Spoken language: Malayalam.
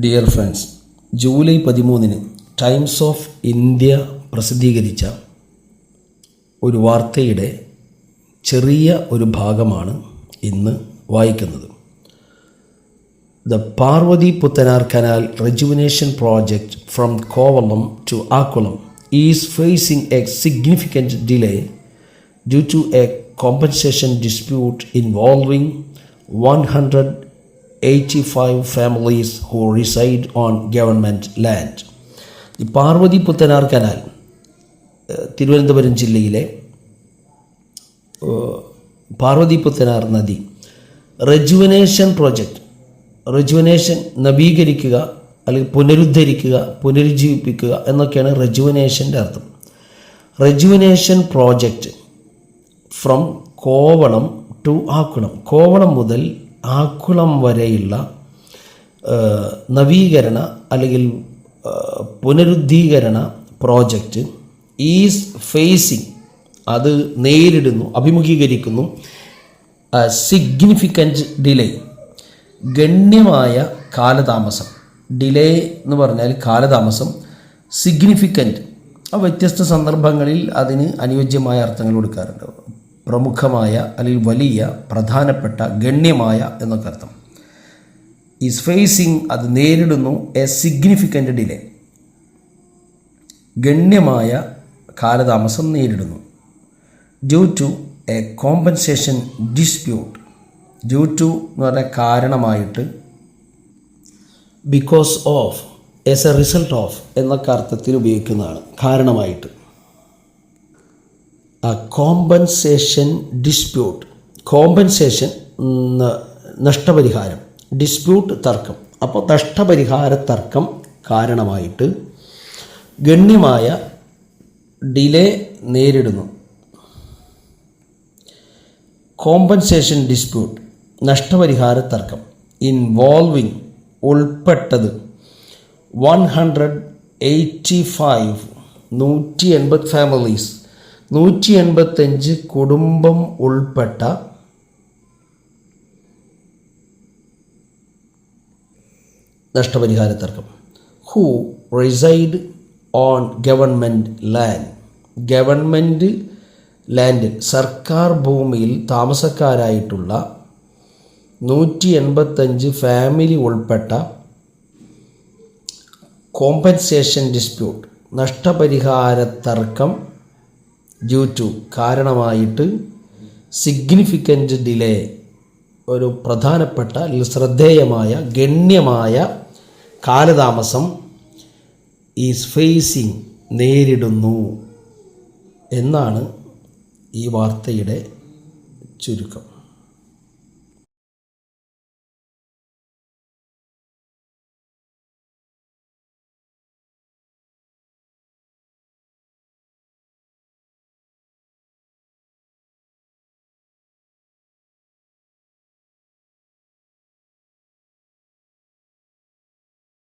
ഡിയർ ഫ്രണ്ട്സ് ജൂലൈ പതിമൂന്നിന് ടൈംസ് ഓഫ് ഇന്ത്യ പ്രസിദ്ധീകരിച്ച ഒരു വാർത്തയുടെ ചെറിയ ഒരു ഭാഗമാണ് ഇന്ന് വായിക്കുന്നത്. The Parvathy Puthanar canal rejuvenation project from Kovalam to Akkulam is facing a significant delay due to a compensation dispute involving one involving 185 families who reside on government land the Parvathy Puthanar canal Thiruvananthapuram ജില്ലയിലെ പാർവതി പുത്തനാർ നദി റെജുവനേഷൻ പ്രോജക്റ്റ് റെജുവനേഷൻ നവീകരിക്കുക അല്ലെങ്കിൽ പുനരുദ്ധരിക്കുക പുനരുജ്ജീവിപ്പിക്കുക എന്നൊക്കെയാണ് റെജുവനേഷന്റെ അർത്ഥം. Rejuvenation project from Kovalam to Akkulam. Kovalam മുതൽ ആക്കുളം വരെയുള്ള നവീകരണ അല്ലെങ്കിൽ പുനരുദ്ധീകരണ പ്രോജക്റ്റ് ഈസ് ഫേസിങ്. അത് നേരിടുന്നു അഭിമുഖീകരിക്കുന്നു. സിഗ്നിഫിക്കന്റ് ഡിലേ ഗണ്യമായ കാലതാമസം. ഡിലേ എന്ന് പറഞ്ഞാൽ കാലതാമസം. സിഗ്നിഫിക്കന്റ് ആ വ്യത്യസ്ത സന്ദർഭങ്ങളിൽ അതിന് അനുയോജ്യമായ അർത്ഥങ്ങൾ കൊടുക്കാറുണ്ട്. പ്രമുഖമായ അല്ലെങ്കിൽ വലിയ പ്രധാനപ്പെട്ട ഗണ്യമായ എന്നൊക്കെ അർത്ഥം. ഈസ് ഫേസിങ് അത് നേരിടുന്നു എ സിഗ്നിഫിക്കന്റ് ഡിലേ ഗണ്യമായ കാലതാമസം നേരിടുന്നു. Due to a compensation dispute due to എന്ന് പറഞ്ഞാൽ കാരണമായിട്ട്. Because of as a result of എന്നൊക്കെ അർത്ഥത്തിൽ ഉപയോഗിക്കുന്നതാണ്. കാരണമായിട്ട്. കോമ്പൻസേഷൻ ഡിസ്പ്യൂട്ട് കോമ്പൻസേഷൻ നഷ്ടപരിഹാരം. ഡിസ്പ്യൂട്ട് തർക്കം. അപ്പോൾ നഷ്ടപരിഹാര തർക്കം കാരണമായിട്ട് ഗണ്യമായ ഡിലേ നേരിടുന്നു. കോമ്പൻസേഷൻ ഡിസ്പ്യൂട്ട് നഷ്ടപരിഹാര തർക്കം. ഇൻവോൾവിങ് ഉൾപ്പെട്ടത് വൺ ഹൺഡ്രഡ് എയ്റ്റി ഫൈവ് നൂറ്റി എൺപത് ഫാമിലീസ് നൂറ്റി എൺപത്തഞ്ച് കുടുംബം ഉൾപ്പെട്ട നഷ്ടപരിഹാര തർക്കം. Who reside on government land government ലാൻഡിൽ സർക്കാർ ഭൂമിയിൽ താമസക്കാരായിട്ടുള്ള നൂറ്റി എൺപത്തഞ്ച് ഫാമിലി ഉൾപ്പെട്ട കോമ്പൻസേഷൻ ഡിസ്പ്യൂട്ട് നഷ്ടപരിഹാര തർക്കം ഡ്യൂ ടു കാരണമായിട്ട് സിഗ്നിഫിക്കന്റ് ഡിലേ ഒരു പ്രധാനപ്പെട്ട അല്ലെങ്കിൽ ശ്രദ്ധേയമായ ഗണ്യമായ കാലതാമസം ഈസ് ഫേസിങ് നേരിടുന്നു എന്നാണ് ഈ വാർത്തയുടെ ചുരുക്കം.